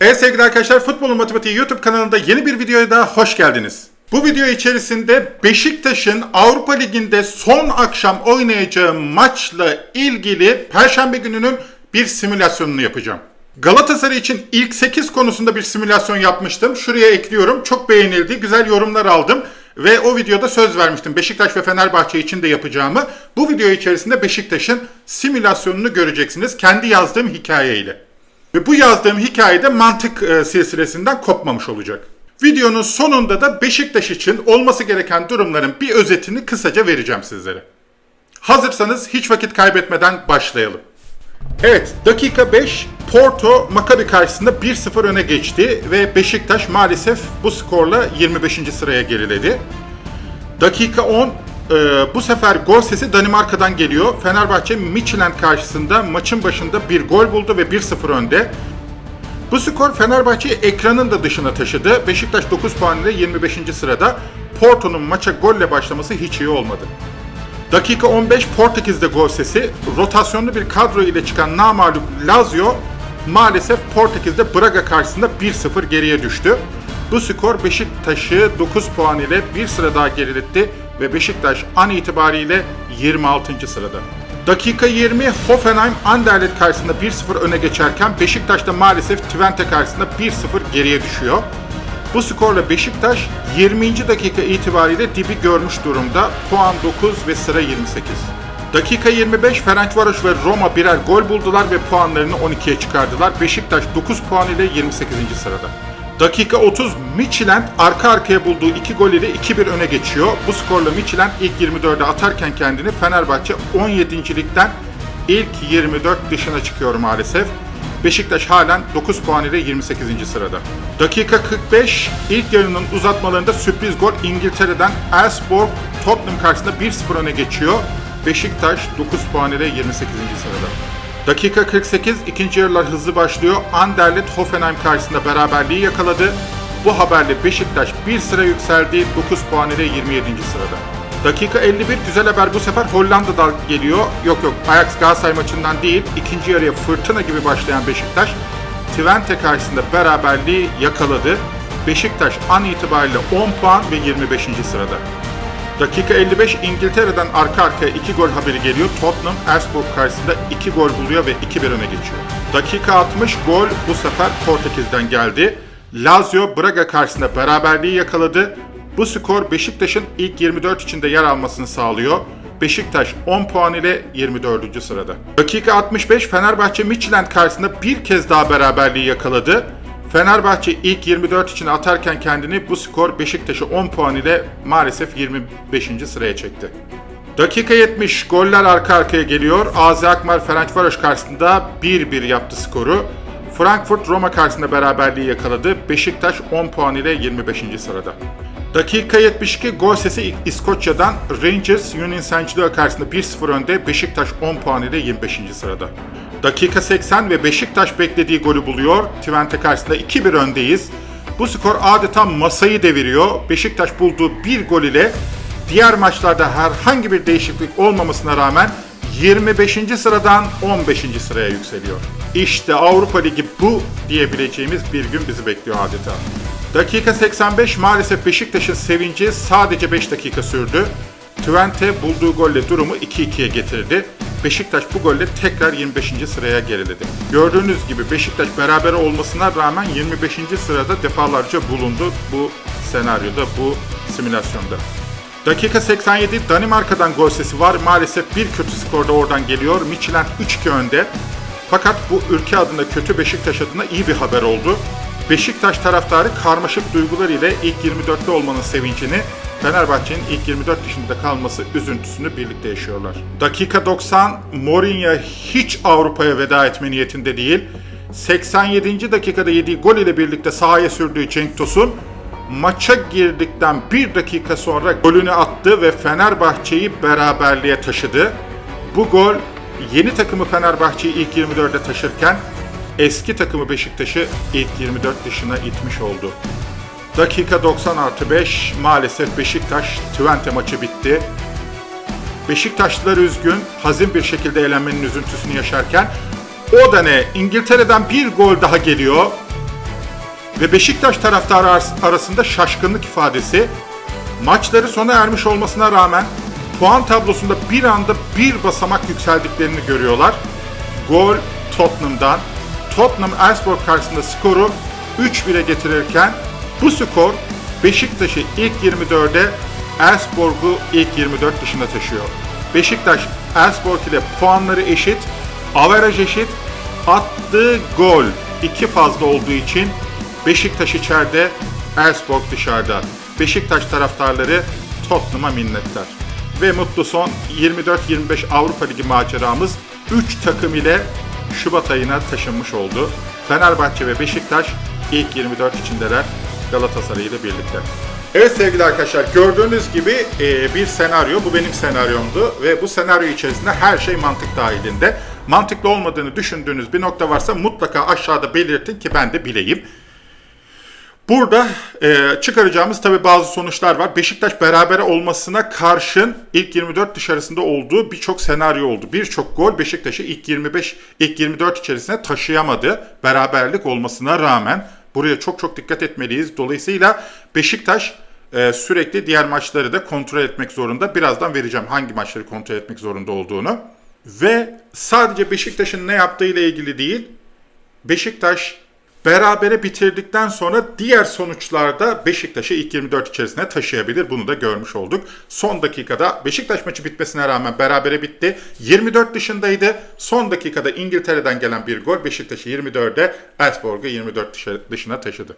Evet sevgili arkadaşlar Futbolun Matematiği YouTube kanalında yeni bir videoya daha hoş geldiniz. Bu video içerisinde Beşiktaş'ın Avrupa Ligi'nde son akşam oynayacağı maçla ilgili Perşembe gününün bir simülasyonunu yapacağım. Galatasaray için ilk 8 konusunda bir simülasyon yapmıştım. Şuraya ekliyorum. Çok beğenildi. Güzel yorumlar aldım. Ve o videoda söz vermiştim. Beşiktaş ve Fenerbahçe için de yapacağımı. Bu video içerisinde Beşiktaş'ın simülasyonunu göreceksiniz. Kendi yazdığım hikayeyle. Ve bu yazdığım hikayede mantık e, silsilesinden kopmamış olacak. Videonun sonunda da Beşiktaş için olması gereken durumların bir özetini kısaca vereceğim sizlere. Hazırsanız hiç vakit kaybetmeden başlayalım. Evet, dakika 5 Porto Maccabi karşısında 1-0 öne geçti ve Beşiktaş maalesef bu skorla 25. sıraya geriledi. Dakika 10 e, bu sefer gol sesi Danimarka'dan geliyor. Fenerbahçe Midtjylland karşısında maçın başında bir gol buldu ve 1-0 önde. Bu skor Fenerbahçe'yi ekranın da dışına taşıdı. Beşiktaş 9 puan ile 25. sırada. Porto'nun maça golle başlaması hiç iyi olmadı. Dakika 15 Portekiz'de gol sesi. Rotasyonlu bir kadro ile çıkan namağlup Lazio maalesef Portekiz'de Braga karşısında 1-0 geriye düştü. Bu skor Beşiktaş'ı 9 puan ile bir sıra daha geriletti ve Beşiktaş an itibariyle 26. sırada. Dakika 20 Hoffenheim Anderlecht karşısında 1-0 öne geçerken Beşiktaş da maalesef Twente karşısında 1-0 geriye düşüyor. Bu skorla Beşiktaş 20. dakika itibariyle dibi görmüş durumda. Puan 9 ve sıra 28. Dakika 25 Ferencvaros ve Roma birer gol buldular ve puanlarını 12'ye çıkardılar. Beşiktaş 9 puan ile 28. sırada. Dakika 30 Midtjylland arka arkaya bulduğu 2 gol ile 2-1 öne geçiyor. Bu skorla Midtjylland ilk 24'e atarken kendini Fenerbahçe 17. ligden ilk 24 dışına çıkıyor maalesef. Beşiktaş halen 9 puan ile 28. sırada. Dakika 45 ilk yarının uzatmalarında sürpriz gol İngiltere'den Elfsborg Tottenham karşısında 1-0 öne geçiyor. Beşiktaş 9 puan ile 28. sırada. Dakika 48 ikinci yarılar hızlı başlıyor. Anderlecht Hoffenheim karşısında beraberliği yakaladı. Bu haberle Beşiktaş bir sıra yükseldi 9 puan ile 27. sırada. Dakika 51 güzel haber bu sefer Hollanda'dan geliyor. Yok yok Ajax Galatasaray maçından değil. ikinci yarıya fırtına gibi başlayan Beşiktaş Twente karşısında beraberliği yakaladı. Beşiktaş an itibariyle 10 puan ve 25. sırada. Dakika 55 İngiltere'den arka arkaya 2 gol haberi geliyor. Tottenham Elfsborg karşısında 2 gol buluyor ve 2-1 öne geçiyor. Dakika 60 gol bu sefer Portekiz'den geldi. Lazio Braga karşısında beraberliği yakaladı. Bu skor Beşiktaş'ın ilk 24 içinde yer almasını sağlıyor. Beşiktaş 10 puan ile 24. sırada. Dakika 65 Fenerbahçe Midtjylland karşısında bir kez daha beraberliği yakaladı. Fenerbahçe ilk 24 için atarken kendini bu skor Beşiktaş'ı 10 puan ile maalesef 25. sıraya çekti. Dakika 70 goller arka arkaya geliyor. AZ Akmar Ferencvaros karşısında 1-1 yaptı skoru. Frankfurt Roma karşısında beraberliği yakaladı. Beşiktaş 10 puan ile 25. sırada. Dakika 72 gol sesi İskoçya'dan Rangers Union Saint-Gilloise karşısında 1-0 önde. Beşiktaş 10 puan ile 25. sırada. Dakika 80 ve Beşiktaş beklediği golü buluyor. Twente karşısında 2-1 öndeyiz. Bu skor adeta masayı deviriyor. Beşiktaş bulduğu bir gol ile diğer maçlarda herhangi bir değişiklik olmamasına rağmen 25. sıradan 15. sıraya yükseliyor. İşte Avrupa Ligi bu diyebileceğimiz bir gün bizi bekliyor adeta. Dakika 85 maalesef Beşiktaş'ın sevinci sadece 5 dakika sürdü. Twente bulduğu golle durumu 2-2'ye getirdi. Beşiktaş bu golle tekrar 25. sıraya geriledi. Gördüğünüz gibi Beşiktaş beraber olmasına rağmen 25. sırada defalarca bulundu bu senaryoda, bu simülasyonda. Dakika 87 Danimarka'dan gol sesi var. Maalesef bir kötü skor da oradan geliyor. Midtjylland 3-2 önde. Fakat bu ülke adına kötü Beşiktaş adına iyi bir haber oldu. Beşiktaş taraftarı karmaşık duygular ile ilk 24'te olmanın sevincini, Fenerbahçe'nin ilk 24 dışında kalması üzüntüsünü birlikte yaşıyorlar. Dakika 90, Mourinho hiç Avrupa'ya veda etme niyetinde değil. 87. dakikada yediği gol ile birlikte sahaya sürdüğü Cenk Tosun, maça girdikten bir dakika sonra golünü attı ve Fenerbahçe'yi beraberliğe taşıdı. Bu gol yeni takımı Fenerbahçe'yi ilk 24'e taşırken eski takımı Beşiktaş'ı ilk 24 dışına itmiş oldu. Dakika 90 artı 5 maalesef Beşiktaş Twente maçı bitti. Beşiktaşlılar üzgün, hazin bir şekilde elenmenin üzüntüsünü yaşarken o da ne? İngiltere'den bir gol daha geliyor. ve Beşiktaş taraftarı ar- arasında şaşkınlık ifadesi. Maçları sona ermiş olmasına rağmen puan tablosunda bir anda bir basamak yükseldiklerini görüyorlar. Gol Tottenham'dan. Tottenham Elfsborg karşısında skoru 3-1'e getirirken bu skor Beşiktaş'ı ilk 24'e Elfsborg'u ilk 24 dışında taşıyor. Beşiktaş Elfsborg ile puanları eşit, averaj eşit, attığı gol iki fazla olduğu için Beşiktaş içeride, Elfsborg dışarıda. Beşiktaş taraftarları Tottenham'a minnettar. Ve mutlu son 24-25 Avrupa Ligi maceramız 3 takım ile Şubat ayına taşınmış oldu. Fenerbahçe ve Beşiktaş ilk 24 içindeler Galatasaray ile birlikte. Evet sevgili arkadaşlar gördüğünüz gibi e, bir senaryo bu benim senaryomdu ve bu senaryo içerisinde her şey mantık dahilinde. Mantıklı olmadığını düşündüğünüz bir nokta varsa mutlaka aşağıda belirtin ki ben de bileyim. Burada e, çıkaracağımız tabi bazı sonuçlar var. Beşiktaş berabere olmasına karşın ilk 24 dışarısında olduğu birçok senaryo oldu. Birçok gol Beşiktaş'ı ilk 25, ilk 24 içerisine taşıyamadı. Beraberlik olmasına rağmen buraya çok çok dikkat etmeliyiz. Dolayısıyla Beşiktaş e, sürekli diğer maçları da kontrol etmek zorunda. Birazdan vereceğim hangi maçları kontrol etmek zorunda olduğunu. Ve sadece Beşiktaş'ın ne yaptığı ile ilgili değil, Beşiktaş berabere bitirdikten sonra diğer sonuçlarda Beşiktaş'ı ilk 24 içerisine taşıyabilir. Bunu da görmüş olduk. Son dakikada Beşiktaş maçı bitmesine rağmen berabere bitti. 24 dışındaydı. Son dakikada İngiltere'den gelen bir gol Beşiktaş'ı 24'e, Elfsborg'u 24 dışa- dışına taşıdı.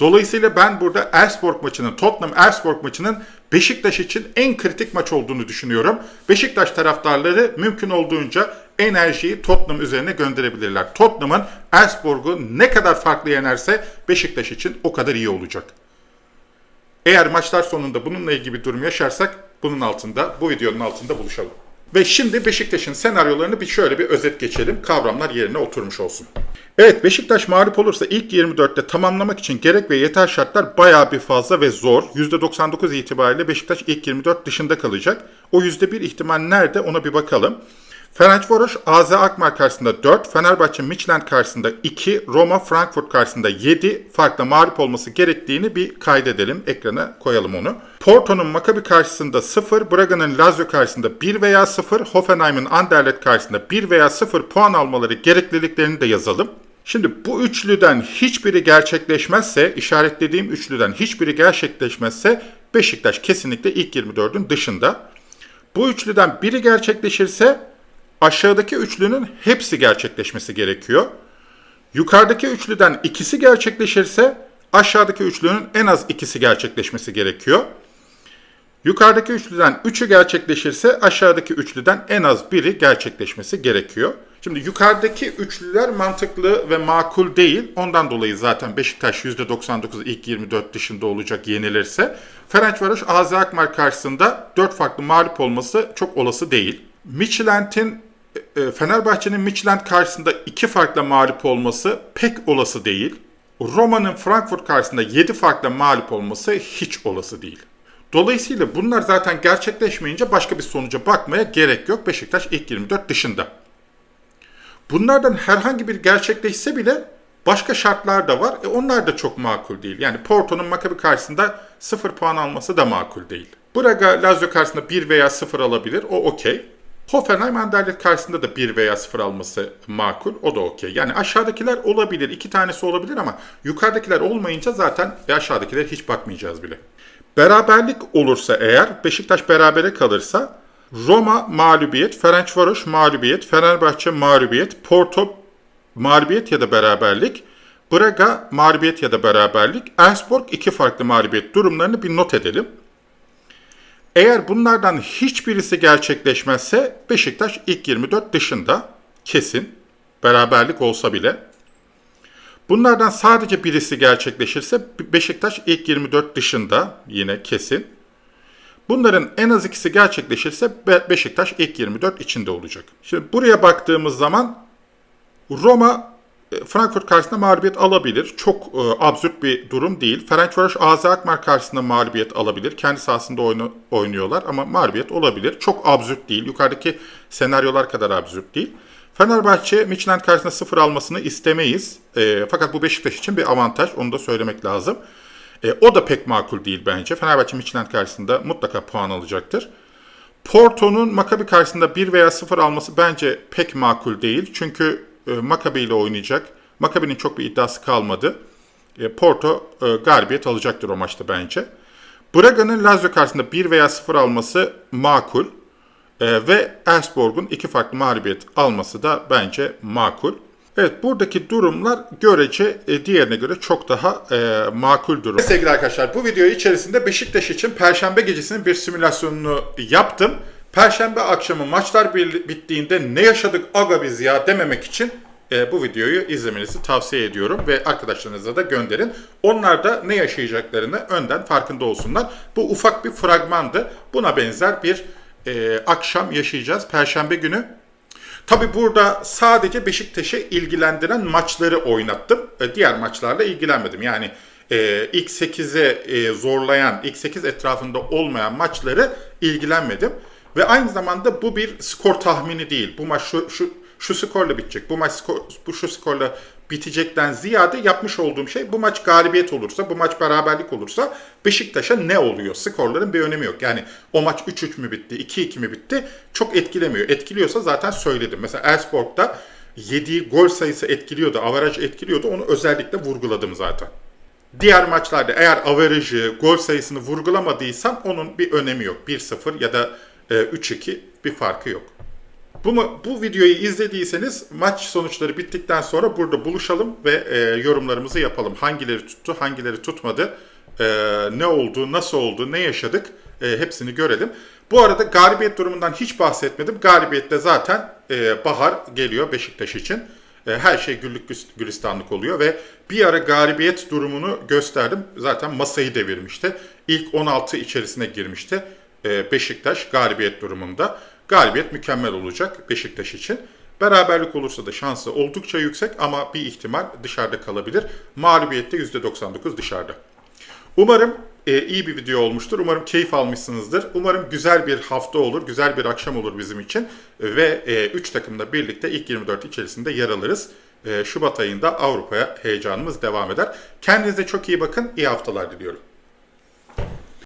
Dolayısıyla ben burada Elfsborg maçının, Tottenham Elfsborg maçının Beşiktaş için en kritik maç olduğunu düşünüyorum. Beşiktaş taraftarları mümkün olduğunca enerjiyi Tottenham üzerine gönderebilirler. Tottenham'ın Elfsborg'u ne kadar farklı yenerse Beşiktaş için o kadar iyi olacak. Eğer maçlar sonunda bununla ilgili bir durum yaşarsak bunun altında, bu videonun altında buluşalım. Ve şimdi Beşiktaş'ın senaryolarını bir şöyle bir özet geçelim. Kavramlar yerine oturmuş olsun. Evet Beşiktaş mağlup olursa ilk 24'te tamamlamak için gerek ve yeter şartlar bayağı bir fazla ve zor. %99 itibariyle Beşiktaş ilk 24 dışında kalacak. O %1 ihtimal nerede ona bir bakalım. Ferencvaros AZ Akmar karşısında 4, Fenerbahçe Midtjylland karşısında 2, Roma Frankfurt karşısında 7 farkla mağlup olması gerektiğini bir kaydedelim. Ekrana koyalım onu. Porto'nun Maccabi karşısında 0, Braga'nın Lazio karşısında 1 veya 0, Hoffenheim'in Anderlecht karşısında 1 veya 0 puan almaları gerekliliklerini de yazalım. Şimdi bu üçlüden hiçbiri gerçekleşmezse, işaretlediğim üçlüden hiçbiri gerçekleşmezse Beşiktaş kesinlikle ilk 24'ün dışında. Bu üçlüden biri gerçekleşirse aşağıdaki üçlünün hepsi gerçekleşmesi gerekiyor. Yukarıdaki üçlüden ikisi gerçekleşirse aşağıdaki üçlünün en az ikisi gerçekleşmesi gerekiyor. Yukarıdaki üçlüden üçü gerçekleşirse aşağıdaki üçlüden en az biri gerçekleşmesi gerekiyor. Şimdi yukarıdaki üçlüler mantıklı ve makul değil. Ondan dolayı zaten Beşiktaş %99 ilk 24 dışında olacak yenilirse. Ferencvaros AZ Akmar karşısında 4 farklı mağlup olması çok olası değil. E, Fenerbahçe'nin Midtjylland karşısında iki farklı mağlup olması pek olası değil. Roma'nın Frankfurt karşısında 7 farklı mağlup olması hiç olası değil. Dolayısıyla bunlar zaten gerçekleşmeyince başka bir sonuca bakmaya gerek yok. Beşiktaş ilk 24 dışında. Bunlardan herhangi bir gerçekleşse bile başka şartlar da var. E onlar da çok makul değil. Yani Porto'nun Maccabi karşısında 0 puan alması da makul değil. Braga Lazio karşısında 1 veya 0 alabilir. O okey. Hoffenheim Anderlecht karşısında da 1 veya 0 alması makul. O da okey. Yani aşağıdakiler olabilir. iki tanesi olabilir ama yukarıdakiler olmayınca zaten e aşağıdakiler hiç bakmayacağız bile. Beraberlik olursa eğer Beşiktaş berabere kalırsa Roma mağlubiyet, Ferencvaros mağlubiyet, Fenerbahçe mağlubiyet, Porto mağlubiyet ya da beraberlik, Braga mağlubiyet ya da beraberlik, Elfsborg iki farklı mağlubiyet durumlarını bir not edelim. Eğer bunlardan hiçbirisi gerçekleşmezse Beşiktaş ilk 24 dışında kesin beraberlik olsa bile. Bunlardan sadece birisi gerçekleşirse Beşiktaş ilk 24 dışında yine kesin. Bunların en az ikisi gerçekleşirse Be- Beşiktaş ilk 24 içinde olacak. Şimdi buraya baktığımız zaman Roma Frankfurt karşısında mağlubiyet alabilir. Çok e, absürt bir durum değil. Ferencvaros AZ Alkmaar karşısında mağlubiyet alabilir. Kendi sahasında oyna- oynuyorlar ama mağlubiyet olabilir. Çok absürt değil. Yukarıdaki senaryolar kadar absürt değil. Fenerbahçe Midtjylland karşısında sıfır almasını istemeyiz. E, fakat bu Beşiktaş için bir avantaj. Onu da söylemek lazım. E, o da pek makul değil bence. Fenerbahçe Midtjylland karşısında mutlaka puan alacaktır. Porto'nun Maccabi karşısında 1 veya 0 alması bence pek makul değil. Çünkü e, Maccabi ile oynayacak. Maccabi'nin çok bir iddiası kalmadı. E, Porto e, galibiyet alacaktır o maçta bence. Braga'nın Lazio karşısında 1 veya 0 alması makul. E, ve Elfsborg'un iki farklı mağlubiyet alması da bence makul. Evet buradaki durumlar görece e, diğerine göre çok daha e, makul durum. Sevgili arkadaşlar bu video içerisinde Beşiktaş için Perşembe gecesinin bir simülasyonunu yaptım. Perşembe akşamı maçlar bittiğinde ne yaşadık aga biz ya dememek için e, bu videoyu izlemenizi tavsiye ediyorum ve arkadaşlarınıza da gönderin. Onlar da ne yaşayacaklarını önden farkında olsunlar. Bu ufak bir fragmandı. Buna benzer bir e, akşam yaşayacağız Perşembe günü. Tabi burada sadece Beşiktaş'ı ilgilendiren maçları oynattım. E, Diğer maçlarla ilgilenmedim. Yani e, ilk 8'e e, zorlayan, ilk 8 etrafında olmayan maçları ilgilenmedim. Ve aynı zamanda bu bir skor tahmini değil. Bu maç şu, şu, şu skorla bitecek, bu maç skor, bu şu skorla bitecekten ziyade yapmış olduğum şey bu maç galibiyet olursa, bu maç beraberlik olursa Beşiktaş'a ne oluyor? Skorların bir önemi yok. Yani o maç 3-3 mü bitti, 2-2 mi bitti çok etkilemiyor. Etkiliyorsa zaten söyledim. Mesela Elfsborg'da yediği gol sayısı etkiliyordu, avaraj etkiliyordu. Onu özellikle vurguladım zaten. Diğer maçlarda eğer averajı, gol sayısını vurgulamadıysam onun bir önemi yok. 1-0 ya da e, 3-2 bir farkı yok. Bu, bu videoyu izlediyseniz maç sonuçları bittikten sonra burada buluşalım ve e, yorumlarımızı yapalım. Hangileri tuttu, hangileri tutmadı, e, ne oldu, nasıl oldu, ne yaşadık e, hepsini görelim. Bu arada galibiyet durumundan hiç bahsetmedim. Galibiyette zaten e, bahar geliyor Beşiktaş için. E, her şey güllük gülistanlık oluyor ve bir ara galibiyet durumunu gösterdim. Zaten masayı devirmişti. İlk 16 içerisine girmişti Beşiktaş galibiyet durumunda. Galibiyet mükemmel olacak Beşiktaş için. Beraberlik olursa da şansı oldukça yüksek ama bir ihtimal dışarıda kalabilir. Mağlubiyette %99 dışarıda. Umarım e, iyi bir video olmuştur. Umarım keyif almışsınızdır. Umarım güzel bir hafta olur, güzel bir akşam olur bizim için. Ve 3 takımla birlikte ilk 24 içerisinde yer alırız. E, Şubat ayında Avrupa'ya heyecanımız devam eder. Kendinize çok iyi bakın. İyi haftalar diliyorum.